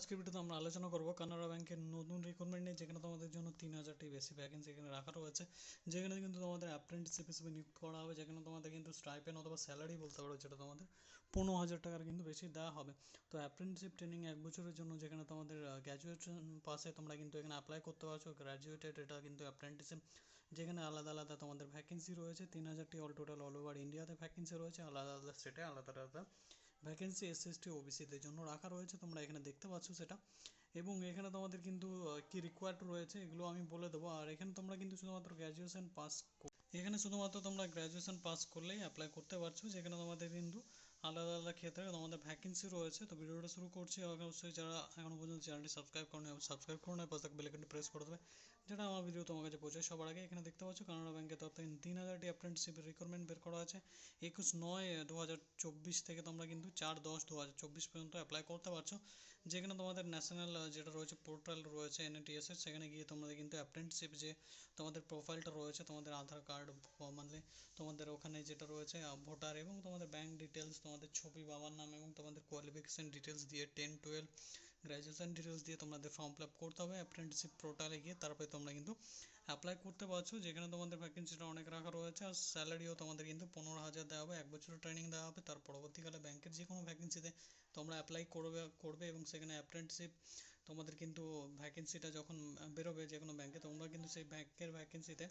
আজকের ভিডিওতে আমরা আলোচনা করব। কানাড়া ব্যাংকের নতুন রিক্রুটমেন্ট নিয়ে, যেখানে তোমাদের জন্য তিন হাজারটি বেশি ভ্যাকেন্সি এখানে রাখা রয়েছে। যেখানে কিন্তু তোমাদের অ্যাপ্রেন্টিসশিপ হিসেবে নিয়োগ করা হবে, যেখানে তোমাদের কিন্তু স্টাইপেন অথবা স্যালারি বলতে পারো, যেটা তোমাদের পনেরো হাজার টাকার কিন্তু বেশি দেওয়া হবে। তো অ্যাপ্রেন্টিসশিপ ট্রেনিং এক বছরের জন্য, যেখানে তোমাদের গ্র্যাজুয়েশন পাশে তোমরা কিন্তু এখানে অ্যাপ্লাই করতে পারছ গ্র্যাজুয়েটেড এটা কিন্তু অ্যাপ্রেন্টিসশিপ যেখানে আলাদা আলাদা তোমাদের ভ্যাকেন্সি রয়েছে, তিন হাজারটি অল টোটাল অল ওভার ইন্ডিয়াতে ভ্যাকেন্সি রয়েছে, আলাদা আলাদা স্টেটে আলাদা আলাদা ভ্যাকেন্সি এস এস টি ওবিসিদের জন্য রাখা রয়েছে, তোমরা এখানে দেখতে পাচ্ছ সেটা। এবং এখানে তোমাদের কিন্তু কি রিকোয়ার্ড রয়েছে এগুলো আমি বলে দেবো। আর এখানে তোমরা কিন্তু শুধুমাত্র গ্র্যাজুয়েশন পাস এখানে শুধুমাত্র তোমরা গ্র্যাজুয়েশন পাস করলেই অ্যাপ্লাই করতে পারছ, যেখানে তোমাদের কিন্তু আলাদা আলাদা ক্ষেত্রে তোমাদের ভ্যাকেন্সি রয়েছে, তো ভিডিওটা শুরু করছি। অবশ্যই যারা এখনও পর্যন্ত চ্যানেলটি সাবস্ক্রাইব করো সাবস্ক্রাইব করো না পাশে বেলাইকনটি প্রেস করে দেবে, যেটা আমার ভিডিও তোমার কাছে পৌঁছায়। সবার আগে এখানে দেখতে পাচ্ছ, কানাডা ব্যাংকের তরফ থেকে তিন হাজারটি অ্যাপ্রেন্টিসশিপের রিক্রুটমেন্ট বের করা আছে। একুশ নয় দু হাজার চব্বিশ থেকে তোমরা কিন্তু চার দশ দু হাজার চব্বিশ পর্যন্ত অ্যাপ্লাই করতে পারছ। যেখানে তোমাদের ন্যাশনাল যেটা রয়েছে পোর্টাল রয়েছে এনএটিএস এর, সেখানে গিয়ে তোমাদের কিন্তু অ্যাপ্রেন্টিসশিপ যে তোমাদের প্রোফাইলটা রয়েছে, তোমাদের আধার কার্ড মানে তোমাদের ওখানে যেটা রয়েছে ভোটার এবং তোমাদের ব্যাংক ডিটেলস তোমাদের ছবি, বাবার নাম এবং তোমাদের কোয়ালিফিকেশন ডিটেলস দিয়ে টেন টুয়েলভ গ্রাজুয়েশন ডিটেলস দিয়ে তোমাদের ফর্ম ফিল আপ করতে হবে অ্যাপ্রেন্টিসশিপ পোর্টালে গিয়ে তারপরে তোমরা কিন্তু অ্যাপ্লাই করতে পারছ। যেখানে তোমাদের ভ্যাকেন্সিটা অনেক রাখা রয়েছে আর স্যালারিও তোমাদের কিন্তু পনেরো হাজার দেওয়া হবে, এক বছরের ট্রেনিং দেওয়া হবে। তার পরবর্তীকালে ব্যাংকের যে কোনো ভ্যাকেন্সিতে তোমরা অ্যাপ্লাই করবে করবে এবং সেখানে অ্যাপ্রেন্টিসশিপ তোমাদের কিন্তু ভ্যাকেন্সিটা যখন বেরোবে যে কোনো ব্যাংকে তোমরা কিন্তু সেই ব্যাংকের ভ্যাকেন্সিতে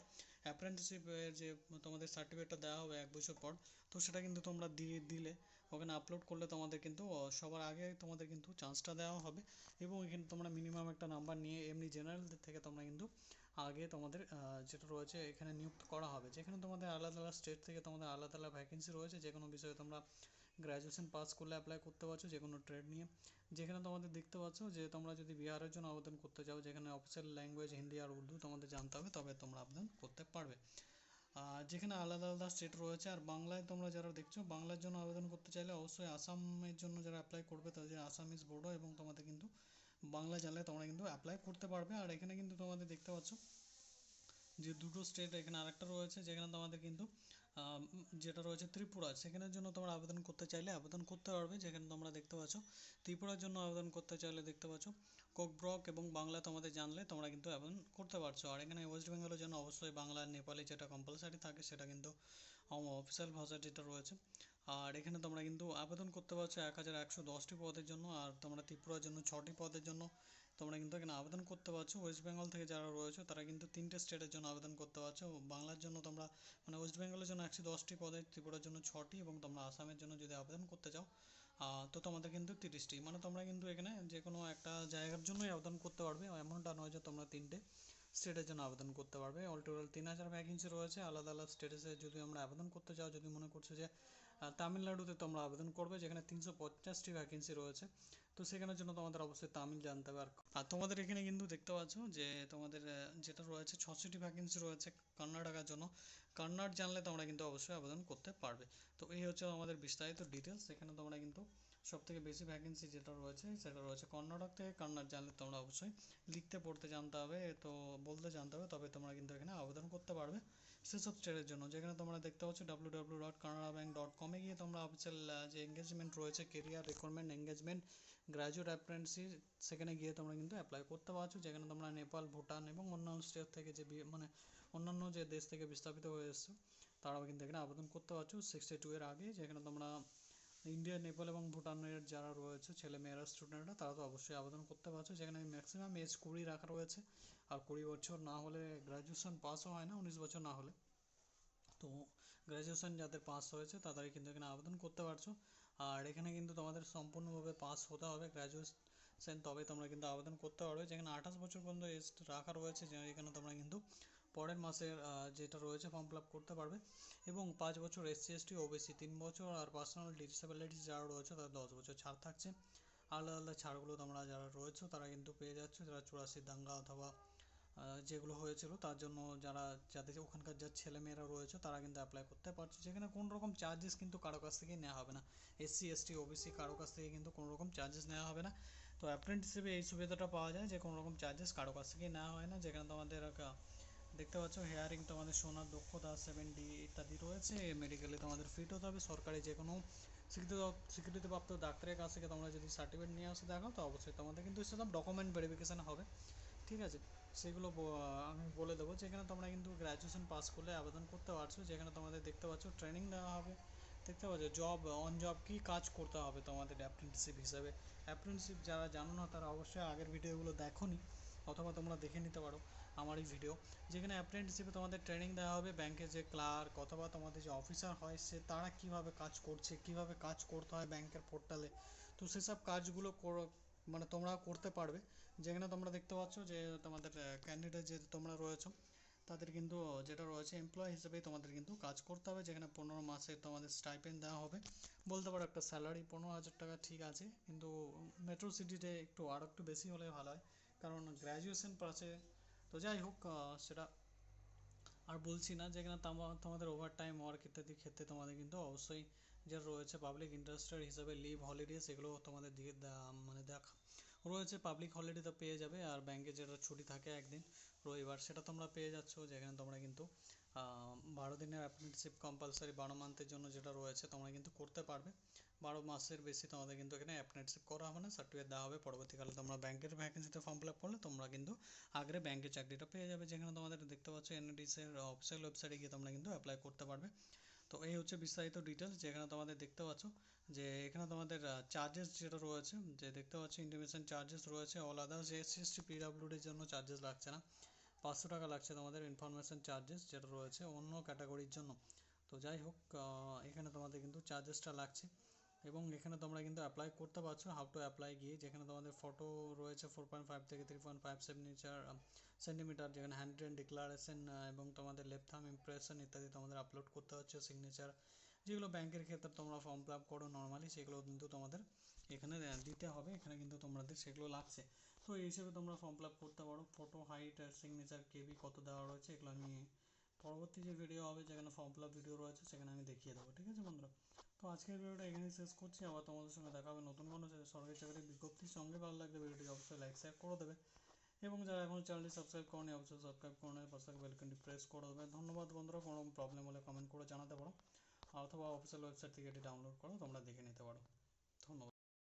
অ্যাপ্রেন্টিসশিপের যে তোমাদের সার্টিফিকেটটা দেওয়া হবে এক বছর পর, তো সেটা কিন্তু তোমরা দিয়ে দিলে। ওখানে আপলোড করলে তোমাদের কিন্তু সবার আগে তোমাদের কিন্তু চান্সটা দেওয়া হবে। এবং এখানে তোমরা মিনিমাম একটা নাম্বার নিয়ে, এমনি জেনারেল থেকে তোমরা কিন্তু আগে তোমাদের যেটা রয়েছে এখানে নিযুক্ত করা হবে। যেখানে তোমাদের আলাদা আলাদা স্টেট থেকে তোমাদের আলাদা আলাদা ভ্যাকেন্সি রয়েছে যে কোনো বিষয়ে তোমরা গ্র্যাজুয়েশন পাস করলে অ্যাপ্লাই করতে পারছ যে কোনো ট্রেড নিয়ে। যেখানে তোমাদের দেখতে পাচ্ছ যে তোমরা যদি বিহারের জন্য আবেদন করতে চাও যেখানে অফিসিয়াল ল্যাঙ্গুয়েজ হিন্দি আর উর্দু তোমাদের জানতে হবে, তবে তোমরা আবেদন করতে পারবে। যেখানে আলাদা আলাদা স্টেট রয়েছে, আর বাংলায় তোমরা যারা দেখছ, বাংলার জন্য আবেদন করতে চাইলে অবশ্যই আসামের জন্য যারা অ্যাপ্লাই করবে, তাদের আসামিস বোর্ডও এবং তোমাদের কিন্তু বাংলা জানলে তোমরা কিন্তু অ্যাপ্লাই করতে পারবে। আর এখানে কিন্তু তোমাদের দেখতে পাচ্ছ যে দুটো স্টেট এখানে আরেকটা রয়েছে যেখানে তোমাদের কিন্তু যেটা রয়েছে ত্রিপুরা। সেখানের জন্য তোমরা আবেদন করতে চাইলে আবেদন করতে পারবে। যেখানে তোমরা দেখতে পাচ্ছ, ত্রিপুরার জন্য আবেদন করতে চাইলে দেখতে পাচ্ছ, কোকব্রক এবং বাংলা তোমাদের জানলে তোমরা কিন্তু আবেদন করতে পারছ। আর এখানে ওয়েস্ট বেঙ্গলের জন্য অবশ্যই বাংলা নেপালি যেটা কম্পালসারি থাকে, সেটা কিন্তু অফিসিয়াল ভাষা যেটা রয়েছে আর এখানে তোমরা কিন্তু আবেদন করতে পারছ এক হাজার একশো দশটি পদের জন্য, আর তোমরা ত্রিপুরার জন্য ছটি পদের জন্য তোমরা কিন্তু এখানে আবেদন করতে পারছ। ওয়েস্ট বেঙ্গল থেকে যারা রয়েছে তারা কিন্তু তিনটে স্টেটের জন্য আবেদন করতে পারছ। বাংলার জন্য তোমরা মানে ওয়েস্ট বেঙ্গলের জন্য একশো দশটি পদে, ত্রিপুরার জন্য ছটি এবং তোমরা আসামের জন্য যদি আবেদন করতে চাও তো তোমাদের কিন্তু তিরিশটি। মানে তোমরা কিন্তু এখানে যে কোনো একটা জায়গার জন্যই আবেদন করতে পারবে। এমনটা নয় যে তোমরা তিনটে। স্টেটের জন্য আবেদন করতে পারবে। অল টোটাল তিন হাজার ভ্যাকেন্সি রয়েছে। আলাদা আলাদা স্টেটেসে যদি আমরা আবেদন করতে চাও যদি মনে করছ যে তামিলনাড়ুতে তোমরা আবেদন করবে, যেখানে তিনশো পঞ্চাশটি ভ্যাকেন্সি রয়েছে। তো সেখানের জন্য তোমাদের অবশ্যই তামিল জানতে হবে। আর তোমাদের এখানে কিন্তু দেখতে পাচ্ছ যে, তোমাদের যেটা রয়েছে, ছষট্টি ভ্যাকেন্সি রয়েছে কর্ণাটকার জন্য। কন্নড় জানলে তোমরা কিন্তু অবশ্যই আবেদন করতে পারবে। তো এই হচ্ছে আমাদের বিস্তারিত ডিটেলস এখানে তোমরা কিন্তু সব থেকে বেশি ভ্যাকেন্সি যেটা রয়েছে, সেটা রয়েছে কর্ণাটক থেকে কন্নড় জানলে তোমরা অবশ্যই লিখতে, পড়তে জানতে হবে, তো বলতে জানতে হবে, তবে তোমরা কিন্তু এখানে আবেদন করতে পারবে সেসব স্টেটের জন্য। যেখানে তোমরা দেখতে পাচ্ছ W W dot Canada bank dot কমে গিয়ে তোমরা অফিসিয়াল যে এঙ্গেজমেন্ট রয়েছে career recruitment engagement graduate apprentice সেখানে গিয়ে তোমরা কিন্তু অ্যাপ্লাই করতে পারছ। যেখানে তোমরা নেপাল, ভুটান এবং অন্যান্য স্টেট থেকে যে মানে অন্যান্য যে দেশ থেকে বিস্তাপিত হয়ে এসছো, তারাও কিন্তু এখানে আবেদন করতে পারছ। সিক্সটি টু এর আগে যেখানে তোমরা ইন্ডিয়া নেপাল এবং ভুটানের যারা রয়েছে ছেলে মেয়েরা স্টুডেন্টরা তারা তো অবশ্যই আবেদন করতে পারছ। যেখানে ম্যাক্সিমাম এজ কুড়ি রাখা রয়েছে। আর কুড়ি বছর না হলে গ্র্যাজুয়েশন পাসও হয় না, উনিশ বছর না হলে। তো গ্র্যাজুয়েশন যাদের পাস হয়েছে, তাদেরই কিন্তু এখানে আবেদন করতে পারছ। আর এখানে কিন্তু তোমাদের সম্পূর্ণভাবে পাস হতে হবে গ্র্যাজুয়েশন তবে তোমরা কিন্তু আবেদন করতে পারবে। যেখানে আঠাশ বছর পর্যন্ত এজ রাখা রয়েছে এখানে তোমরা কিন্তু পরের মাসের যেটা রয়েছে ফর্ম ফিল করতে পারবে। এবং পাঁচ বছর এসসি এসটি ওবিসি তিন বছর আর পার্সোনাল ডিসেবিলিটিস যারা রয়েছে তাদের দশ বছর ছাড় থাকছে। আলাদা আলাদা ছাড়গুলো তোমরা যারা রয়েছে তারা কিন্তু পেয়ে যাচ্ছ। যারা চুরাশি দাঙ্গা অথবা যেগুলো হয়েছিল তার জন্য যারা, যাদের ওখানকার যা ছেলেমেয়েরা রয়েছে তারা কিন্তু অ্যাপ্লাই করতে পারছে। যেখানে কোনো রকম চার্জেস কিন্তু কারও কাছ থেকে নেওয়া হবে না। এসসি এসটি ওবিসি কারও কাছ থেকে কিন্তু কোনো রকম চার্জেস নেওয়া হবে না। তো অ্যাপ্রেন্টিস হিসেবে এই সুবিধাটা পাওয়া যায় যে কোনো রকম চার্জেস কারও কাছ থেকে নেওয়া হয় না। যেখানে তোমাদের একটা দেখতে পাচ্ছ হেয়ারিং তোমাদের শোনার দক্ষতা সেভেন ডি ইত্যাদি রয়েছে মেডিকেলে তোমাদের ফিট হতে হবে, সরকারি যে কোনো স্বীকৃতি স্বীকৃতিপ্রাপ্ত ডাক্তারের কাছ থেকে তোমরা যদি সার্টিফিকেট নিয়ে আসো দেখো, তো অবশ্যই তোমাদের কিন্তু সেসব ডকুমেন্ট ভেরিফিকেশান হবে, ঠিক আছে? সেগুলো আমি বলে দেবো, যেখানে তোমরা কিন্তু গ্র্যাজুয়েশন পাস করলে আবেদন করতে পারছ, যেখানে তোমাদের দেখতে পাচ্ছ ট্রেনিং দেওয়া হবে, দেখতে পাচ্ছ জব অন জব কী কাজ করতে হবে তোমাদের অ্যাপ্রেন্টিসশিপ হিসাবে। অ্যাপ্রেন্টিসশিপ যারা জানো না, তারা অবশ্যই আগের ভিডিওগুলো দেখো নি অথবা তোমরা দেখে নিতে পারো। আমার এই ভিডিও যেখানে অ্যাপ্রেন্টিসশিপে তোমাদের ট্রেনিং দেওয়া হবে ব্যাংকের যে ক্লার্ক অথবা তোমাদের যে অফিসার হয়, সে তারা কীভাবে কাজ করছে, কীভাবে কাজ করতে হয় ব্যাংকের পোর্টালে তো সেসব কাজগুলো মানে তোমরা করতে পারবে। যেখানে তোমরা দেখতে পাচ্ছ যে তোমাদের ক্যান্ডিডেট যে তোমরা রয়েছো, তাদের কিন্তু, যেটা রয়েছে এমপ্লয় হিসেবে তোমাদের কিন্তু কাজ করতে হবে। যেখানে পনেরো মাসে তোমাদের স্টাইপেন্ড দেওয়া হবে। বলতে পারো একটা স্যালারি পনেরো হাজার টাকা ঠিক আছে, কিন্তু মেট্রো সিটিতে একটু আরও একটু বেশি হলে ভালো হয়। কারণ গ্র্যাজুয়েশন পাশে তো যাই হোক সেটা আর বলছি না যে কিনা তোমাদের ওভার টাইম ওয়ার্ক ইত্যাদির ক্ষেত্রে তোমাদের কিন্তু অবশ্যই যে রয়েছে পাবলিক ইন্টারেস্টের হিসাবে লিভ হলিডে সেগুলো তোমাদের দিকে মানে দেখা, রয়েছে পাবলিক হলিডে তো পেয়ে যাবে, আর ব্যাংকে যেটা ছুটি থাকে একদিন রবিবার সেটা তোমরা পেয়ে যাচ্ছ, যেখানে তোমরা কিন্তু বারো দিনের অ্যাপ্রেন্টিসশিপ কম্পালসারি বারো মান্থের জন্য যেটা রয়েছে, তোমরা কিন্তু করতে পারবে। বারো মাসের বেশি তোমাদের কিন্তু এখানে অ্যাপ্রেন্টিসশিপ করা হবে না সার্টিফিকেট দেওয়া হবে। পরবর্তীকালে তোমরা ব্যাংকের ভ্যাকেন্সিতে ফর্ম ফিল আপ করলে তোমরা কিন্তু আগ্রে ব্যাংকের চাকরিটা পেয়ে যাবে, যেখানে তোমাদের দেখতে পাচ্ছ এনএডিসের অফিসিয়াল ওয়েবসাইটে গিয়ে তোমরা কিন্তু অ্যাপ্লাই করতে পারবে। তো এই হচ্ছে বিস্তারিত ডিটেলস যেখানে তোমাদের দেখতে পাচ্ছ যে এখানে তোমাদের চার্জেস যেটা রয়েছে, যে দেখতে পাচ্ছ ইন্টিমেশন চার্জেস রয়েছে অল আদার্স এসএসটি এসটি পিডাব্লিউডির জন্য চার্জেস লাগছে না। পাঁচশো টাকা লাগছে তোমাদের ইনফরমেশন চার্জেস যেটা রয়েছে অন্য ক্যাটাগরির জন্য। তো যাই হোক এখানে তোমাদের কিন্তু চার্জেসটা লাগছে। এবং এখানে তোমরা কিন্তু অ্যাপ্লাই করতে পারছ হাউ টু অ্যাপ্লাই গিয়ে। যেখানে তোমাদের ফটো রয়েছে ফোর পয়েন্ট ফাইভ থেকে three point five centimetre centimetre যেখানে হ্যান্ড রিটেন ডিক্লারেশন এবং তোমাদের লেফট থাম ইমপ্রেশন ইত্যাদি তোমাদের আপলোড করতে হচ্ছে সিগনেচার যেগুলো ব্যাংকের ক্ষেত্রে তোমরা ফর্ম ফিল আপ করো নর্মালি সেগুলো কিন্তু তোমাদের এখানে দিতে হবে, এখানে কিন্তু তোমাদের সেগুলো লাগছে। তো এই হিসেবে তোমরা ফর্ম ফিল আপ করতে পারো। ফটো হাইট সিগনেচার কেবি কত দেওয়া রয়েছে, এগুলো আমি পরবর্তী যে ভিডিও হবে, যেখানে ফর্ম ফিল ভিডিও রয়েছে, সেখানে আমি দেখিয়ে দেবো, ঠিক আছে বন্ধুরা? তো আজকের ভিডিওটা এখানেই শেষ করছি। আবার তোমাদের সঙ্গে দেখা হবে নতুন কোনো সরকারি চাকরির বিজ্ঞপ্তির সঙ্গে। ভালো লাগবে ভিডিওটি অবশ্যই লাইক শেয়ার করে দেবে। এবং যারা এখন চ্যানেলটি সাবস্ক্রাইব করেনি, অবশ্যই সাবস্ক্রাইব করে নেবে। পাশে বেলকনটি প্রেস করে দেবে। ধন্যবাদ বন্ধুরা। কোনো প্রবলেম হলে কমেন্ট করে জানাতে পারো। অথবা অফিসিয়াল ওয়েবসাইট থেকে এটি ডাউনলোড করো, তোমরা দেখে নিতে পারো।